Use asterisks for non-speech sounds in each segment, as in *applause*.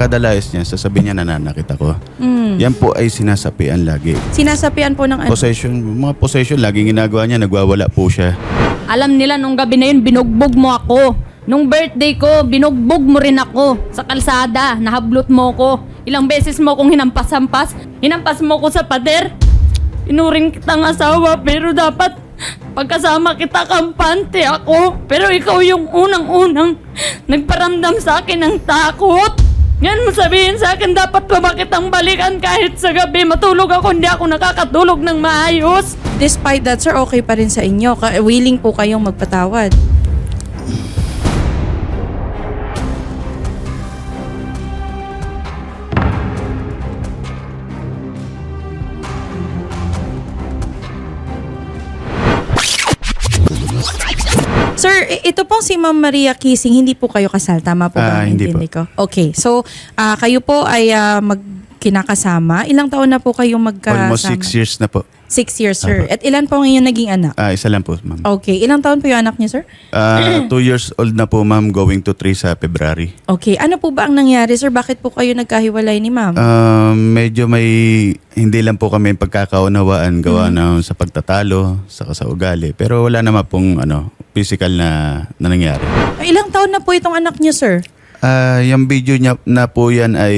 kada layas niya, sasabihin niya nananakit ako. Mm. Yan po ay sinasapian lagi. Sinasapian po ng ano? Possession, mga possession, laging ginagawa niya, nagwawala po siya. Alam nila nung gabi na yun, binugbog mo ako. Nung birthday ko, binugbog mo rin ako sa kalsada. Nahablot mo ko. Ilang beses mo akong hinampas-hampas. Hinampas mo ko sa pader. Inuring kitang asawa, pero dapat pagkasama kita kampante ako. Pero ikaw yung unang-unang nagparamdam sa akin ng takot. Yan mo sabihin sa akin, dapat pa ba kitang balikan kahit sa gabi matulog ako, hindi ako nakakatulog ng maayos. Despite that, sir, okay pa rin sa inyo. Willing po kayong magpatawad. Ito pong si Ma'am Maria Kissing, hindi po kayo kasal. Tama po ba Ah, ang hindi intindi ko? Okay. So, ah, kayo po ay ah, magkinakasama. Ilang taon na po kayong magkasama? Almost six years na po. Six years, sir. At ilan po ang inyong naging anak? Ah, isa lang po, ma'am. Okay. Ilang taon po yung anak niya, sir? Ah, *clears throat* two years old na po, ma'am, going to three sa February. Okay. Ano po ba ang nangyari, sir? Bakit po kayo nagkahiwalay ni ma'am? Ah, medyo may, hindi lang po kami pagkakaunawaan gawa na sa pagtatalo, saka sa ugali. Pero wala naman pong ano, physical na, na nangyari. ilang taon na po itong anak niyo, sir? Ah, yung video niya na po yan ay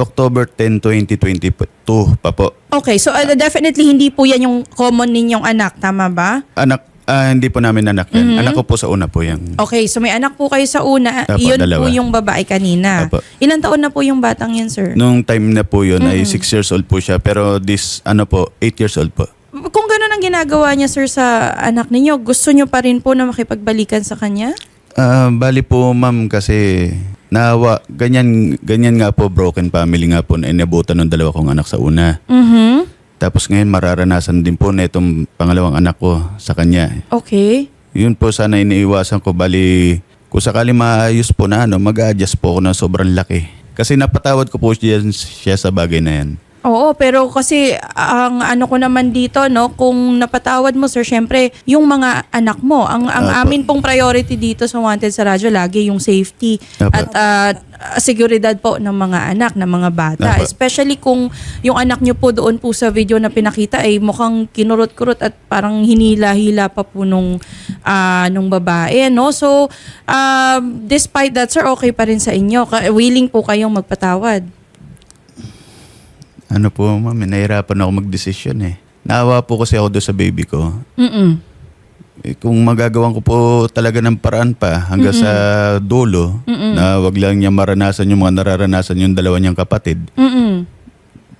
October 10, 2022 pa po. Okay. So, uh, definitely hindi po yan yung common ninyong anak. Tama ba? Anak, ah, hindi po namin anak yan. Anak ko po sa una po yan. Okay. So, may anak po kayo sa una. Apo, Iyon dalawa. po yung babae kanina. Apo. Ilang taon na po yung batang yun, sir? Nung time na po yun ay 6 years old po siya. Pero this, ano po, 8 years old po. Kung gano'n ang ginagawa niya, sir, sa anak ninyo, gusto niyo pa rin po na makipagbalikan sa kanya? Ah, bali po ma'am kasi nawa ganyan ganyan nga po broken family nga po na inabutan ng dalawa kong anak sa una. Mhm. Tapos ngayon mararanasan din po na itong pangalawang anak ko sa kanya. Okay. Yun po sana iniiwasan ko bali kung sakali maayos po na ano, mag-adjust po ako ng sobrang laki. Kasi napatawad ko po siya, siya sa bagay na yan. Oo, pero kasi ang ano ko naman dito, no, kung napatawad mo, sir, syempre, yung mga anak mo, ang, ang Apo. amin pong priority dito sa Wanted sa Radyo, lagi yung safety Apo. at ah, seguridad po ng mga anak, ng mga bata. Apo. Especially kung yung anak nyo po doon po sa video na pinakita ay mukhang kinurot-kurot at parang hinila-hila pa po nung, ah, nung babae, no? So, ah, despite that, sir, okay pa rin sa inyo. Willing po kayong magpatawad. Ano po ma'am, nahirapan ako mag-decision eh. Naawa po kasi ako doon sa baby ko. Mm-mm. Eh, kung magagawan ko po talaga ng paraan pa hanggang sa dulo na wag lang niya maranasan yung mga nararanasan yung dalawa niyang kapatid, Mm-mm.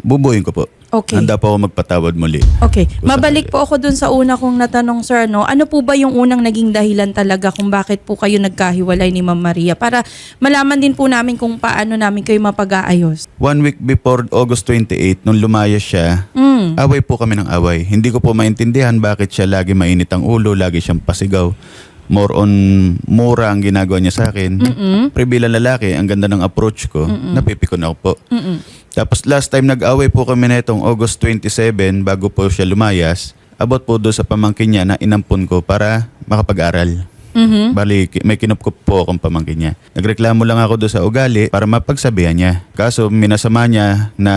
bubuhin ko po. Okay. Handa po ako magpatawad muli. Okay. Kung Mabalik sakali. po ako dun sa una kong natanong, sir. No? Ano po ba yung unang naging dahilan talaga kung bakit po kayo nagkahiwalay ni Ma'am Maria? Para malaman din po namin kung paano namin kayo mapag-aayos. One week before August 28, nung lumayas siya, Mm. away po kami ng away. Hindi ko po maintindihan bakit siya lagi mainit ang ulo, lagi siyang pasigaw. More on mura ang ginagawa niya sa akin. Mm-mm. Pre bilang lalaki, ang ganda ng approach ko, napipikon ako po. Mm-mm. Tapos last time nag-away po kami na itong August 27 bago po siya lumayas. Abot po doon sa pamangkin niya na inampun ko para makapag-aral. Mhm. Bali, ki- may kinupkup po akong pamangkin niya. Nagreklamo lang ako doon sa ugali para mapagsabihan niya. Kaso minasama niya na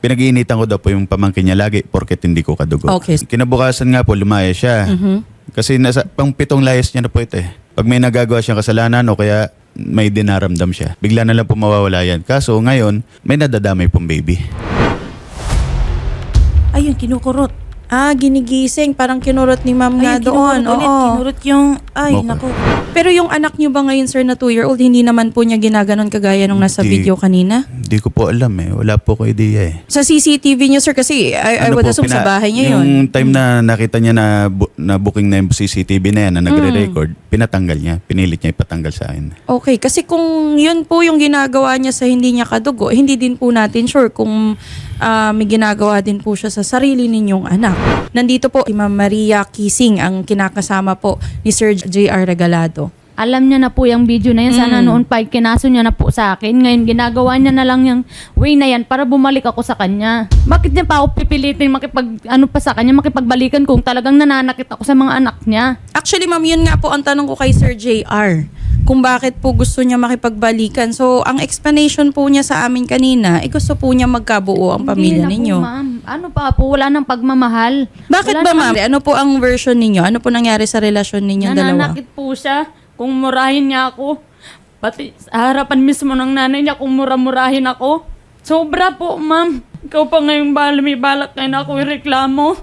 pinag-iinitan ko daw po yung pamangkin niya lagi porket hindi ko kadugo. Okay. Kinabukasan nga po lumaya siya. Mhm. Kasi nasa pang pitong layas niya na po ito eh. Pag may nagagawa siyang kasalanan o kaya may dinaramdam siya, bigla na lang po mawawala yan. Kaso ngayon, may nadadamay pong baby. Ayun, kinukurot. Ah, ginigising. Parang kinurot ni Ma'am nga Ayun, doon. kinukurot ulit. Oo. Kinurot yung... Ay, Okay. naku. Pero yung anak niyo ba ngayon, sir, na 2-year-old, hindi naman po niya ginaganon kagaya nung nasa Hindi. video kanina? Hindi ko po alam eh. Wala po ko idea eh. Sa CCTV niyo, sir, kasi I, I Ano would po, assume sa pina- bahay niya yun. Yung time na nakita niya na, bu- na booking na yung CCTV na yan, na nagre-record, pinatanggal niya. Pinilit niya ipatanggal sa akin. Okay, kasi kung yun po yung ginagawa niya sa hindi niya kadugo, hindi din po natin sure kung ah, may ginagawa din po siya sa sarili ninyong anak. Nandito po si Ma'am Maria Kising, ang kinakasama po ni Sir J.R. Regalado. Alam niya na po yung video na yan. Sana noon pa kinaso niya na po sa akin. Ngayon, ginagawa niya na lang yung way na yan para bumalik ako sa kanya. Bakit niya pa ako pipilitin makipag, ano pa sa kanya, makipagbalikan kung talagang nananakit ako sa mga anak niya? Actually, ma'am, yun nga po ang tanong ko kay Sir J.R. kung bakit po gusto niya makipagbalikan. So, ang explanation po niya sa amin kanina, eh gusto po niya magkabuo ang pamilya Hindi na ninyo. Po, ma'am. Ano pa po, wala nang pagmamahal. Bakit Wala ba, ma'am? Ano po ang version ninyo? Ano po nangyari sa relasyon ninyong dalawa? Nananakit po siya kung murahin niya ako. Pati sa harapan mismo ng nanay niya kung mura-murahin ako. Sobra po, ma'am. Ikaw pa ngayong bala, may balak kayo na ako ireklamo.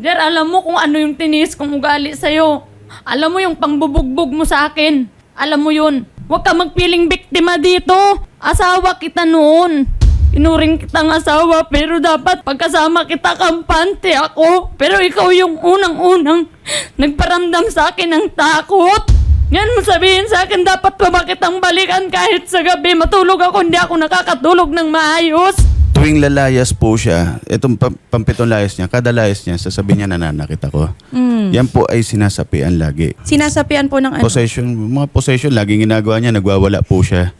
Jer, alam mo kung ano yung tinis kong ugali sa'yo. Alam mo yung pangbubugbog mo sa akin. Alam mo yun. Huwag ka magpiling biktima dito. Asawa kita noon. Inuring kitang asawa pero dapat pagkasama kita kampante ako. Pero ikaw yung unang-unang nagparamdam sa akin ng takot. Yan mo sabihin sa akin dapat pa ba kitang balikan kahit sa gabi matulog ako hindi ako nakakatulog ng maayos. Tuwing lalayas po siya, itong pam- pampitong layas niya, kada layas niya, sasabihin niya nananakit ako. Mm. Yan po ay sinasapian lagi. Sinasapian po ng ano? Possession, mga possession, laging ginagawa niya, nagwawala po siya.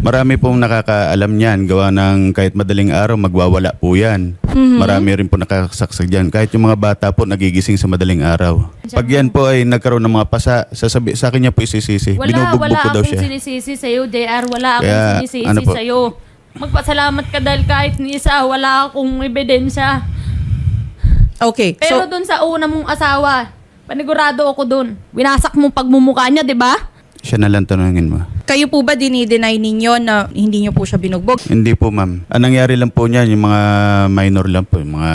Marami pong nakakaalam niyan, gawa ng kahit madaling araw, magwawala po yan. Marami rin po nakakasaksak dyan. Kahit yung mga bata po, nagigising sa madaling araw. Pag yan po ay nagkaroon ng mga pasa, sasabi, sa akin niya po isisisi. Wala, Binubugbog wala ko daw akong siya. sinisisi sa'yo, JR. Wala akong Kaya, sinisisi ano po? sa'yo. Magpasalamat ka dahil kahit ni isa, wala akong ebidensya. Okay. Pero so, dun sa una mong asawa, panigurado ako dun. Winasak mo pagmumukha niya, di ba? Siya na lang tanungin mo. Kayo po ba dinideny ninyo na hindi niyo po siya binugbog? Hindi po ma'am. Ang nangyari lang po niyan, yung mga minor lang po, yung mga...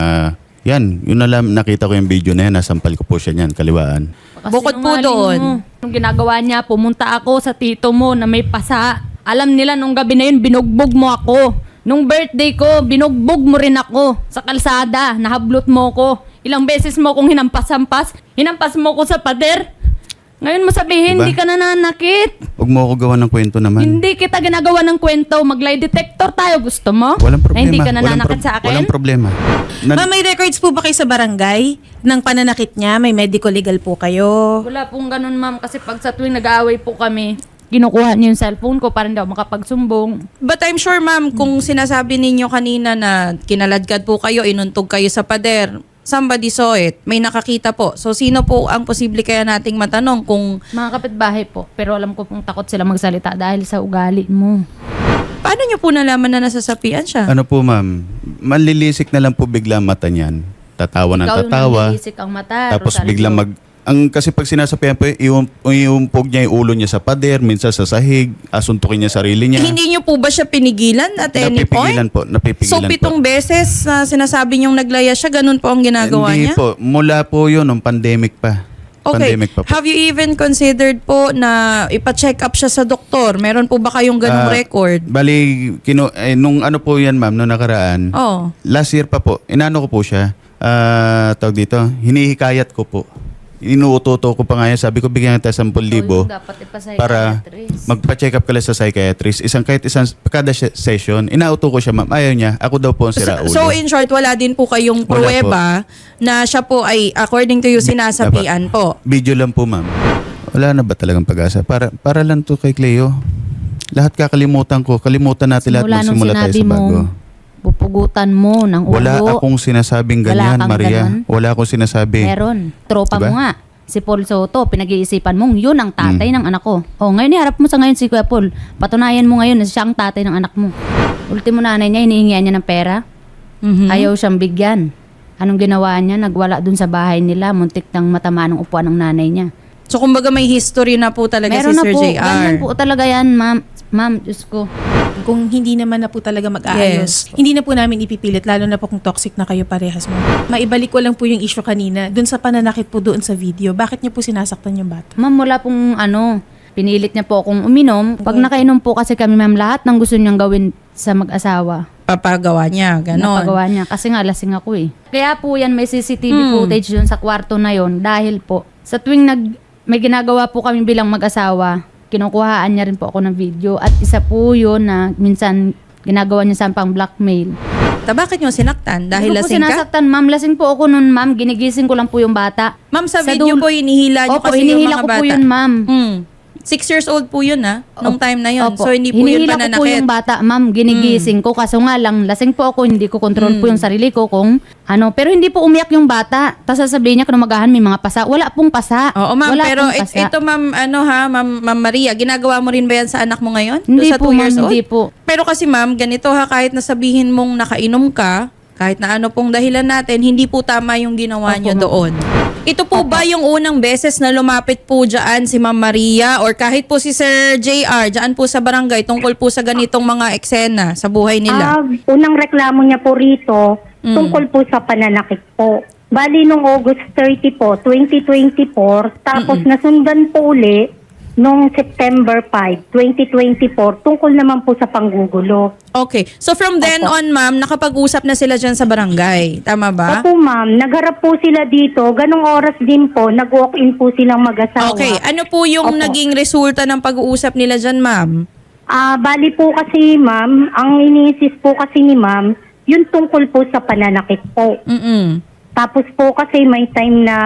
Yan, yun na lang, nakita ko yung video na yan, nasampal ko po siya niyan, kaliwaan. Bukod po doon. mo. Nung ginagawa niya, pumunta ako sa tito mo na may pasa. Alam nila nung gabi na yun, binugbog mo ako. Nung birthday ko, binugbog mo rin ako sa kalsada. Nahablot mo ko. Ilang beses mo kong hinampas-hampas. Hinampas mo ko sa pader. Ngayon mo sabihin, Diba? hindi ka nananakit. Huwag mo ako gawa ng kwento naman. Hindi kita ginagawa ng kwento. Mag-lie detector tayo. Gusto mo? Walang Na problema. hindi ka Walang nananakit pro- sa akin? Walang problema. Nan- Ma'am, may records po ba kayo sa barangay ng pananakit niya? May medical legal po kayo? Wala pong ganun, ma'am. Kasi pag sa tuwing nag-aaway po kami, kinukuha niyo yung cellphone ko para hindi ako makapagsumbong. But I'm sure ma'am, kung sinasabi ninyo kanina na kinaladkad po kayo, inuntog kayo sa pader, somebody saw it, may nakakita po. So sino po ang posible kaya nating matanong kung Mga kapitbahay po. Pero alam ko pong takot sila magsalita dahil sa ugali mo. paano nyo po nalaman na nasasapian siya? ano po ma'am, manlilisik na lang po bigla ang mata niyan. Tatawa ng Ikaw yung tatawa. nanlilisik ang mata. Tapos Rosario. biglang mag... Ang kasi pag sinasapian po, ium, iumpog niya yung ulo niya sa pader, minsan sa sahig, asuntukin niya sarili niya. Hindi nyo po ba siya pinigilan at any napipigilan point? po, napipigilan So pitong po. beses na sinasabi nyong naglaya siya, ganun po ang ginagawa Hindi niya? po, mula po yun, nung pandemic pa. Okay. Pandemic pa po. Have you even considered po na ipa-check up siya sa doktor? Meron po ba kayong ganung Ah, record? Bali, kino, eh, nung ano po yan ma'am, nung nakaraan, Oh. last year pa po, inano ko po siya, ah, tawag dito, hinihikayat ko po. Inuutoto ko pa nga yan, sabi ko bigyan kita 10,000 So, yung dapat ipasaya para magpa-check up ka lang sa psychiatrist. Isang kahit isang kada se- session, inauto ko siya ma'am, ayaw niya, ako daw po ang sira So, ulo. so in short, wala din po kayong Wala pruweba na siya po ay according to you sinasapian po. Video lang po ma'am. Wala na ba talagang pag-asa? Para, para lang to kay Cleo. Lahat kakalimutan ko. Kalimutan natin lahat Simula nung magsimula tayo sinabi sa mo, bago. pupugutan mo ng ulo. Wala akong sinasabing Wala ganyan, kang Maria. ganon? Wala akong sinasabi. Meron. Tropa Diba? mo nga. Si Paul Soto, pinag-iisipan mong yun ang tatay Mm. ng anak ko. O, ngayon iharap mo sa ngayon si Kuya Paul. Patunayan mo ngayon na siya ang tatay ng anak mo. Ultimo nanay niya, hinihingian niya ng pera. Mhm. Ayaw siyang bigyan. Anong ginawa niya? Nagwala dun sa bahay nila. Muntik nang matama ng upuan ng nanay niya. So kumbaga may history na po talaga Meron si na Sir po. JR. Ganyan po talaga yan, ma'am. Ma'am, Diyos ko. Kung hindi naman na po talaga mag-aayos, hindi na po namin ipipilit, lalo na po kung toxic na kayo parehas mo. Maibalik ko lang po yung issue kanina, dun sa pananakit po doon sa video. Bakit niyo po sinasaktan yung bata? Ma'am, wala pong ano, pinilit niya po akong uminom. Pag nakainom po kasi kami, ma'am, lahat ng gusto niyang gawin sa mag-asawa. Papagawa niya, ganon. Napagawa niya. Kasi nga, lasing ako eh. Kaya po yan, may CCTV Hmm. footage yun sa kwarto na yon dahil po, sa tuwing nag, may ginagawa po kami bilang mag-asawa, kinukuhaan niya rin po ako ng video. At isa po yun na minsan ginagawa niya sa pang blackmail. Ta, bakit nyo sinaktan? Dahil Hindi ko po lasing ka? sinasaktan, ma'am. Lasing po ako nun, ma'am. Ginigising ko lang po yung bata. Ma'am, sa, Sa video dulo- po, inihila nyo Opo, kasi yung hinihila mga ko bata. po yun, ma'am. Hmm. Six years old po yun ah, nung time na yun. Opo. So hindi po yun Hinihila ko po pananakit. yung bata, ma'am. Ginigising ko. Kaso nga lang, lasing po ako. Hindi ko control po yung sarili ko kung ano. Pero hindi po umiyak yung bata. Tapos sasabihin niya, kinumagahan may mga pasa. Wala pong pasa. Oo, ma'am. Wala pero pong it- pasa. ito, ma'am, ano ha, ma'am, ma'am Maria, ginagawa mo rin ba yan sa anak mo ngayon? Hindi Doon sa po, two ma'am. years old? Hindi po. Pero kasi ma'am, ganito ha, kahit nasabihin mong nakainom ka, kahit na ano pong dahilan natin, hindi po tama yung ginawa Opo, niyo ma'am. doon. Ito po ba yung unang beses na lumapit po dyan si Ma'am Maria or kahit po si Sir JR dyan po sa barangay tungkol po sa ganitong mga eksena sa buhay nila? Ah, unang reklamo niya po rito, Mm. tungkol po sa pananakit po. Bali nung August 30 po, 2024, tapos nasundan po uli nung September 5, 2024, tungkol naman po sa panggugulo. Okay. So from then Opo. on, ma'am, nakapag-usap na sila dyan sa barangay. Tama ba? Opo ma'am, nagharap po sila dito, ganong oras din po, nag-walk-in po silang mag-asawa. Okay. Ano po yung Opo. naging resulta ng pag-uusap nila dyan, ma'am? Ah, bali po kasi ma'am, ang iniisis po kasi ni ma'am, yun tungkol po sa pananakit po. Mm-mm. Tapos po kasi may time na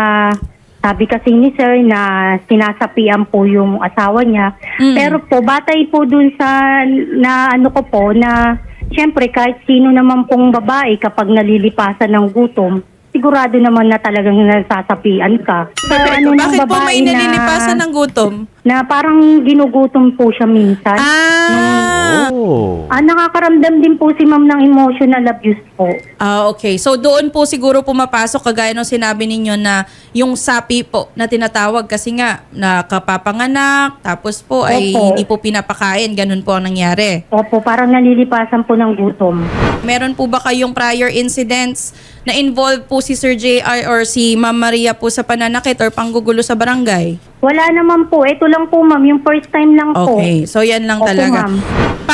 sabi kasi ni sir na sinasapian po yung asawa niya. Mm. Pero po batay po dun sa na ano ko po na syempre kahit sino naman pong babae kapag nalilipasan ng gutom, sigurado naman na talagang nasasapian ka. So, ano Bakit po may babae na- nalilipasan ng gutom? na parang ginugutom po siya minsan. Ah, Oh. Ah, nakakaramdam din po si ma'am ng emotional abuse po. ah, okay. So doon po siguro pumapasok kagaya nung sinabi ninyo na yung sapi po na tinatawag kasi nga nakapapanganak tapos po ay Opo. hindi po pinapakain. Ganun po ang nangyari. Opo, parang nalilipasan po ng gutom. Meron po ba kayong prior incidents na involved po si Sir JR or si Ma'am Maria po sa pananakit or panggugulo sa barangay? Wala naman po. Ito lang po, ma'am. Yung first time lang po. Okay, so yan lang Opo, talaga. ma'am.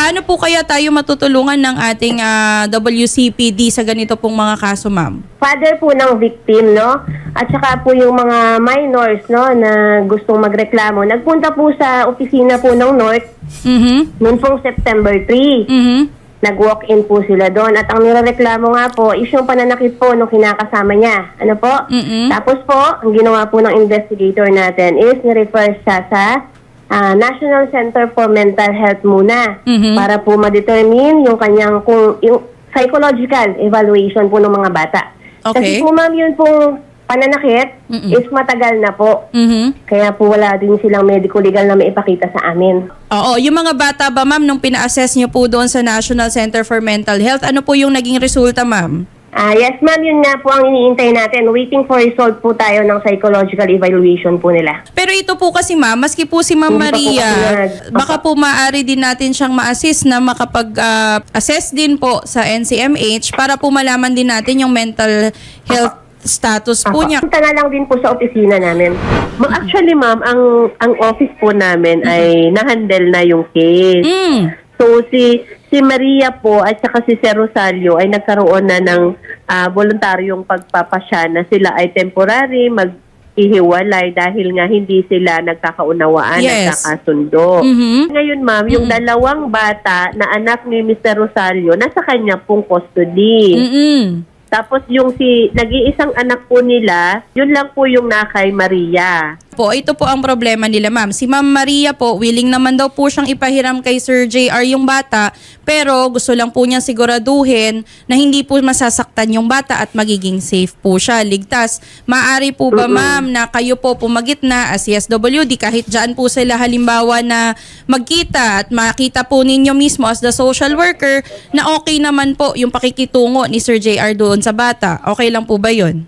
Paano po kaya tayo matutulungan ng ating ah, WCPD sa ganito pong mga kaso, ma'am? father po ng victim, no? At saka po yung mga minors, no, na gustong magreklamo. Nagpunta po sa opisina po ng North Mhm. noon pong September 3. Mhm. Nag-walk-in po sila doon. At ang nirereklamo nga po is yung pananakit po nung kinakasama niya. Ano po? Mm-mm. Tapos po, ang ginawa po ng investigator natin is nirefer siya sa ah, National Center for Mental Health muna Mhm. para po ma-determine yung kanyang kung yung psychological evaluation po ng mga bata. Okay. Kasi po ma'am, yun pong pananakit Mm-mm. is matagal na po. Mhm. Kaya po wala din silang medical legal na maipakita sa amin. Oo, yung mga bata ba, ma'am, nung pina-assess niyo po doon sa National Center for Mental Health, ano po yung naging resulta, ma'am? Ah, yes ma'am, yun nga po ang iniintay natin. Waiting for result po tayo ng psychological evaluation po nila. Pero ito po kasi ma'am, maski po si Ma'am Hindi pa po Maria, kasi nag- baka po maaari din natin siyang ma-assist na makapag-assess din po sa NCMH para po malaman din natin yung mental health status po niya. Punta na lang din po sa opisina namin. Ma- Actually, ma'am, ang ang office po namin ay na-handle na yung case. Mm. So si si Maria po at saka si Sir Rosario ay nagkaroon na ng ah, voluntaryong pagpapasya na sila ay temporary mag-ihiwalay dahil nga hindi sila nagkakaunawaan Yes. at kakasundo. Mhm. Ngayon ma'am, yung dalawang bata na anak ni Mr. Rosario nasa kanya pong custody. Mm-mm. Tapos yung si nag-iisang anak po nila, yun lang po yung na kay Maria. Po, ito po ang problema nila, ma'am. Si Ma'am Maria po, willing naman daw po siyang ipahiram kay Sir JR yung bata, pero gusto lang po niya siguraduhin na hindi po masasaktan yung bata at magiging safe po siya, ligtas. Maari po ba, ma'am, na kayo po pumagit na as CSWD kahit dyan po sila halimbawa na magkita at makita po ninyo mismo as the social worker na okay naman po yung pakikitungo ni Sir JR doon sa bata. Okay lang po ba yun?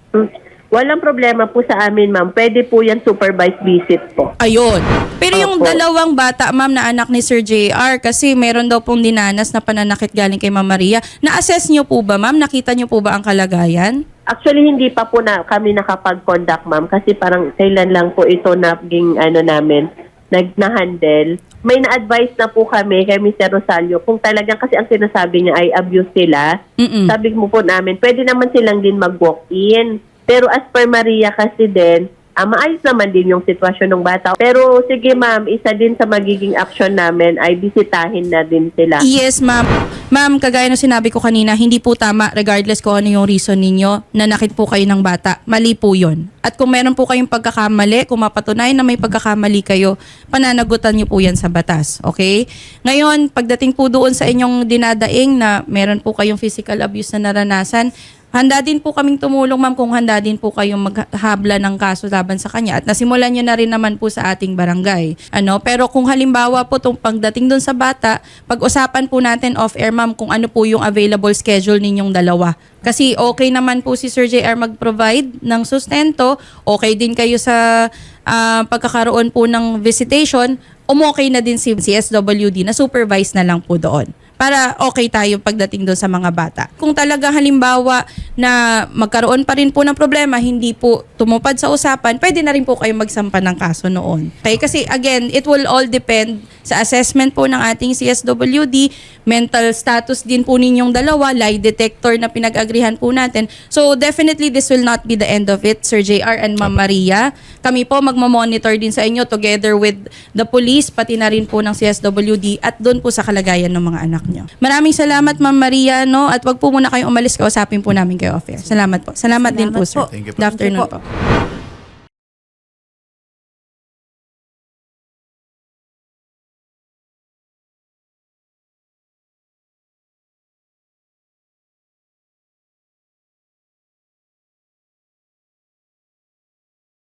Walang problema po sa amin, ma'am. Pwede po yan supervised visit po. Ayun. Pero yung Opo. dalawang bata, ma'am, na anak ni Sir JR, kasi meron daw pong dinanas na pananakit galing kay Ma'am Maria. Na-assess niyo po ba, ma'am? Nakita niyo po ba ang kalagayan? Actually, hindi pa po na kami nakapag-conduct, ma'am, kasi parang kailan lang po ito naging ano namin, nag na-handle. May na-advise na po kami kay Mr. Rosario kung talagang kasi ang sinasabi niya ay abuse sila. Mm-mm. Sabi mo po namin, pwede naman silang din mag-walk-in. Pero as per Maria kasi din, ah, maayos naman din yung sitwasyon ng bata. Pero sige ma'am, isa din sa magiging action namin ay bisitahin na din sila. Yes, ma'am. Ma'am, kagaya ng sinabi ko kanina, hindi po tama regardless kung ano yung reason ninyo na nakit po kayo ng bata. Mali po yun. At kung meron po kayong pagkakamali, kung mapatunayan na may pagkakamali kayo, pananagutan niyo po yan sa batas. Okay? Ngayon, pagdating po doon sa inyong dinadaing na meron po kayong physical abuse na naranasan, Handa din po kaming tumulong ma'am kung handa din po kayong maghabla ng kaso laban sa kanya. At nasimulan niyo na rin naman po sa ating barangay. Ano, pero kung halimbawa po tong pagdating doon sa bata, pag-usapan po natin off air ma'am kung ano po yung available schedule ninyong dalawa. Kasi okay naman po si Sir JR mag-provide ng sustento, okay din kayo sa ah, pagkakaroon po ng visitation, umokay na din si CSWD na supervise na lang po doon para okay tayo pagdating doon sa mga bata. Kung talaga halimbawa na magkaroon pa rin po ng problema, hindi po tumupad sa usapan, pwede na rin po kayo magsampa ng kaso noon. Okay? Kasi again, it will all depend sa assessment po ng ating CSWD, mental status din po ninyong dalawa, lie detector na pinag-agrihan po natin. So definitely this will not be the end of it, Sir JR and Ma'am Maria. Kami po magmamonitor din sa inyo together with the police, pati na rin po ng CSWD at doon po sa kalagayan ng mga anak nyo. Maraming salamat Ma'am Maria, no? At wag po muna kayong umalis, kausapin po namin kayo off. Salamat po. Salamat, din po, Salamat sir. po. Thank you po. Good afternoon Thank you po.